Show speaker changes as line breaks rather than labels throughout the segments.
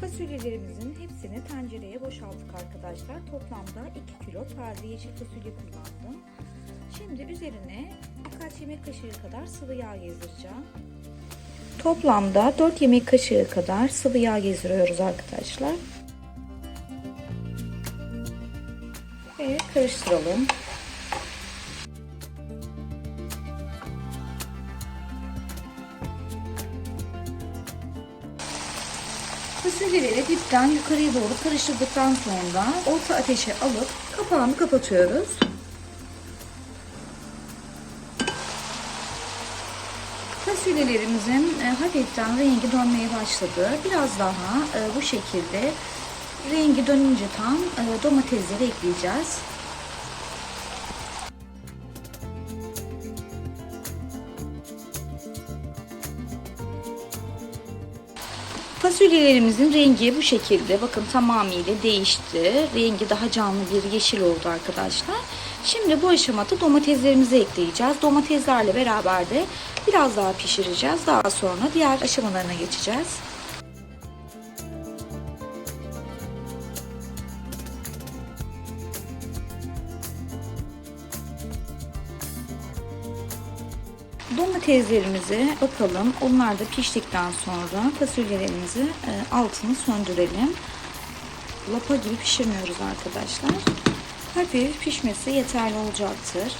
Fasulyelerimizin hepsini tencereye boşalttık arkadaşlar. Toplamda 2 kilo taze yeşil fasulye kullandım. Şimdi üzerine birkaç yemek kaşığı kadar sıvı yağ gezdireceğim. Toplamda 4 yemek kaşığı kadar sıvı yağ gezdiriyoruz arkadaşlar. Ve karıştıralım. Fasulyeleri dipten yukarıya doğru karıştırdıktan sonra orta ateşe alıp kapağını kapatıyoruz. Fasulyelerimizin e, hafiften rengi dönmeye başladı. Biraz daha e, bu şekilde rengi dönünce tam e, domatesleri ekleyeceğiz. Fasulyelerimizin rengi bu şekilde bakın tamamıyla değişti. Rengi daha canlı bir yeşil oldu arkadaşlar. Şimdi bu aşamada domateslerimizi ekleyeceğiz. Domateslerle beraber de biraz daha pişireceğiz. Daha sonra diğer aşamalarına geçeceğiz. Domateslerimizi bakalım. Onlar da piştikten sonra fasulyelerimizi e, altını söndürelim. Lapa gibi pişirmiyoruz arkadaşlar. Hafif pişmesi yeterli olacaktır.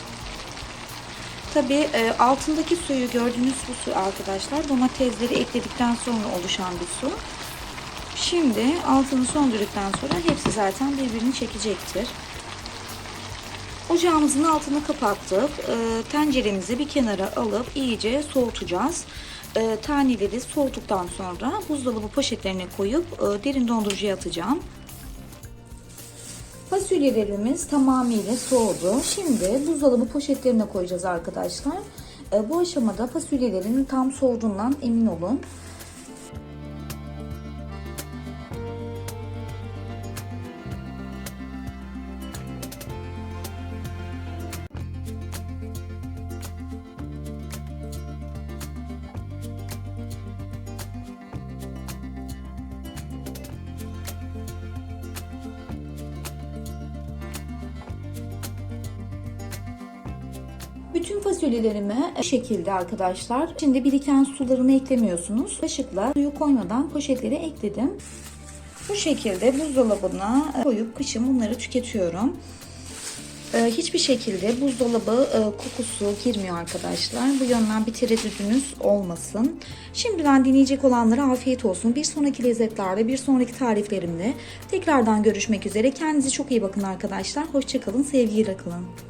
Tabi e, altındaki suyu gördüğünüz bu su arkadaşlar domatesleri ekledikten sonra oluşan bir su. Şimdi altını söndürdükten sonra hepsi zaten birbirini çekecektir. Ocağımızın altını kapattık. E, tenceremizi bir kenara alıp iyice soğutacağız. E, taneleri soğuduktan sonra buzdolabı poşetlerine koyup e, derin dondurucuya atacağım. Fasulyelerimiz tamamıyla soğudu. Şimdi buzdolabı poşetlerine koyacağız arkadaşlar. E, bu aşamada fasulyelerin tam soğuduğundan emin olun. Bütün fasulyelerimi bu şekilde arkadaşlar. Şimdi biriken sularını eklemiyorsunuz. Kaşıkla suyu koymadan poşetleri ekledim. Bu şekilde buzdolabına koyup kışın bunları tüketiyorum. Ee, Hiçbir şekilde buzdolabı e, kokusu girmiyor arkadaşlar. Bu yönden bir tereddüdünüz olmasın. Şimdiden deneyecek olanlara afiyet olsun. Bir sonraki lezzetlerde, bir sonraki tariflerimde tekrardan görüşmek üzere. Kendinize çok iyi bakın arkadaşlar. Hoşçakalın, sevgiyle kalın.